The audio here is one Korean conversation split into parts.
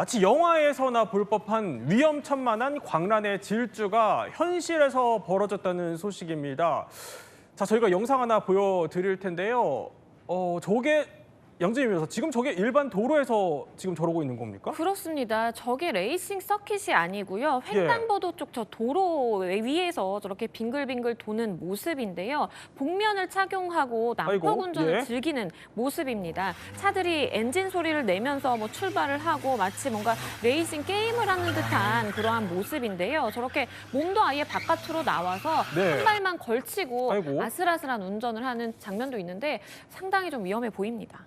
마치 영화에서나 볼 법한 위험천만한 광란의 질주가 현실에서 벌어졌다는 소식입니다. 자, 저희가 영상 하나 보여드릴 텐데요. 어, 저게 양재님이어서 지금 저게 일반 도로에서 지금 저러고 있는 겁니까? 그렇습니다. 저게 레이싱 서킷이 아니고요. 예. 횡단보도 쪽저 도로 위에서 저렇게 빙글빙글 도는 모습인데요. 복면을 착용하고 난폭 운전을 예. 즐기는 모습입니다. 차들이 엔진 소리를 내면서 뭐 출발을 하고 마치 뭔가 레이싱 게임을 하는 듯한 그러한 모습인데요. 저렇게 몸도 아예 바깥으로 나와서 네. 한 발만 걸치고 아이고. 아슬아슬한 운전을 하는 장면도 있는데 상당히 좀 위험해 보입니다.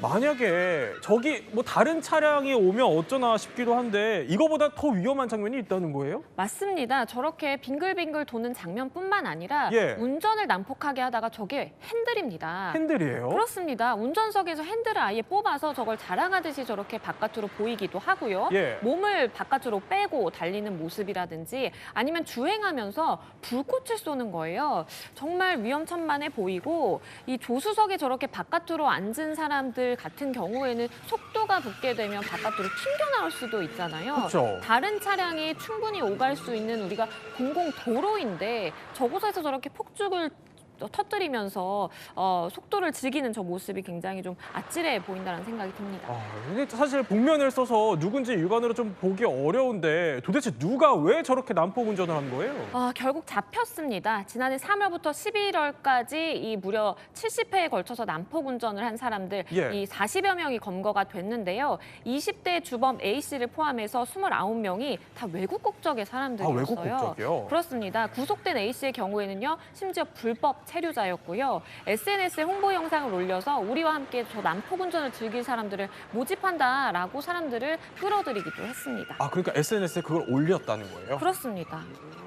만약에 저기 뭐 다른 차량이 오면 어쩌나 싶기도 한데 이거보다 더 위험한 장면이 있다는 거예요? 맞습니다. 저렇게 빙글빙글 도는 장면뿐만 아니라 예. 운전을 난폭하게 하다가 저게 핸들입니다. 핸들이에요? 그렇습니다. 운전석에서 핸들을 아예 뽑아서 저걸 자랑하듯이 저렇게 바깥으로 보이기도 하고요. 예. 몸을 바깥으로 빼고 달리는 모습이라든지 아니면 주행하면서 불꽃을 쏘는 거예요. 정말 위험천만해 보이고 이 조수석에 저렇게 바깥으로 앉은 사람들 같은 경우에는 속도가 붙게 되면 바깥으로 튕겨 나올 수도 있잖아요. 그렇죠. 다른 차량이 충분히 오갈 수 있는 우리가 공공 도로인데 저곳에서 저렇게 폭죽을 터뜨리면서 어, 속도를 즐기는 저 모습이 굉장히 좀 아찔해 보인다는 생각이 듭니다. 아, 사실 복면을 써서 누군지 육안으로 좀 보기 어려운데 도대체 누가 왜 저렇게 난폭 운전을 한 거예요? 아, 결국 잡혔습니다. 지난해 3월부터 11월까지 이 무려 70회에 걸쳐서 난폭 운전을 한 사람들 예. 이 40여 명이 검거가 됐는데요. 20대 주범 A 씨를 포함해서 29명이 다 외국 국적의 아, 사람들이었어요. 외국 국적이요? 그렇습니다. 구속된 A 씨의 경우에는요, 심지어 불법 체류자였고요. SNS에 홍보 영상을 올려서 우리와 함께 저 난폭 운전을 즐길 사람들을 모집한다라고 사람들을 끌어들이기도 했습니다. 아, 그러니까 SNS에 그걸 올렸다는 거예요? 그렇습니다.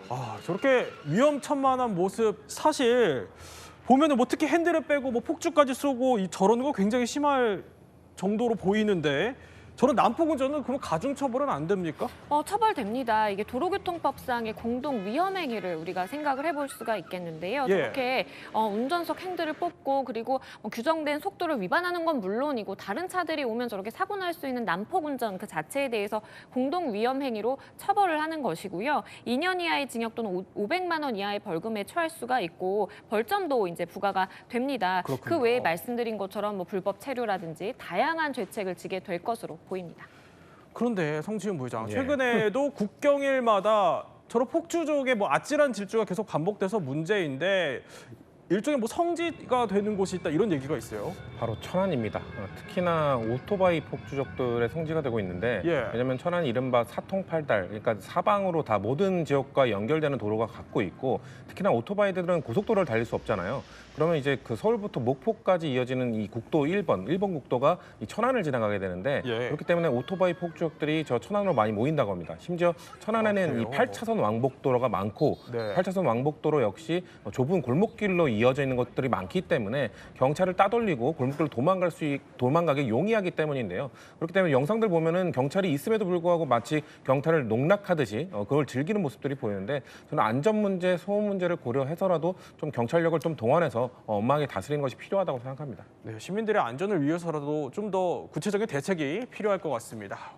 아, 저렇게 위험천만한 모습 사실 보면은 뭐 특히 핸들을 빼고 뭐 폭주까지 쏘고 이 저러는 거 굉장히 심할 정도로 보이는데 저런 난폭 운전은 그럼 가중 처벌은 안 됩니까? 어, 처벌됩니다. 이게 도로교통법상의 공동 위험 행위를 우리가 생각을 해볼 수가 있겠는데요. 예. 저렇게 어, 운전석 핸들을 뽑고 그리고 뭐 규정된 속도를 위반하는 건 물론이고 다른 차들이 오면 저렇게 사고 날 수 있는 난폭 운전 그 자체에 대해서 공동 위험 행위로 처벌을 하는 것이고요. 2년 이하의 징역 또는 500만 원 이하의 벌금에 처할 수가 있고 벌점도 이제 부과가 됩니다. 그렇군요. 그 외에 말씀드린 것처럼 뭐 불법 체류라든지 다양한 죄책을 지게 될 것으로 보입니다. 그런데 성지훈 부회장 예. 최근에도 국경일마다 저런 폭주족의 뭐 아찔한 질주가 계속 반복돼서 문제인데 일종의 뭐 성지가 되는 곳이 있다 이런 얘기가 있어요. 바로 천안입니다. 어, 특히나 오토바이 폭주족들의 성지가 되고 있는데 예. 왜냐하면 천안이 이른바 사통팔달, 그러니까 사방으로 다 모든 지역과 연결되는 도로가 갖고 있고 특히나 오토바이들은 고속도로를 달릴 수 없잖아요. 그러면 이제 그 서울부터 목포까지 이어지는 이 국도 1번, 1번 국도가 이 천안을 지나가게 되는데 예. 그렇기 때문에 오토바이 폭주족들이 저 천안으로 많이 모인다고 합니다. 심지어 천안에는 아, 이 그래요? 8차선 왕복도로가 많고 네. 8차선 왕복도로 역시 좁은 골목길로 이 어져 있는 것들이 많기 때문에 경찰을 따돌리고 골목길로 도망갈 수 있, 도망가기 용이하기 때문인데요. 그렇기 때문에 영상들 보면은 경찰이 있음에도 불구하고 마치 경찰을 농락하듯이 어, 그걸 즐기는 모습들이 보이는데 저는 안전 문제, 소음 문제를 고려해서라도 좀 경찰력을 좀 동원해서 어, 엄하게 다스리는 것이 필요하다고 생각합니다. 네, 시민들의 안전을 위해서라도 좀 더 구체적인 대책이 필요할 것 같습니다.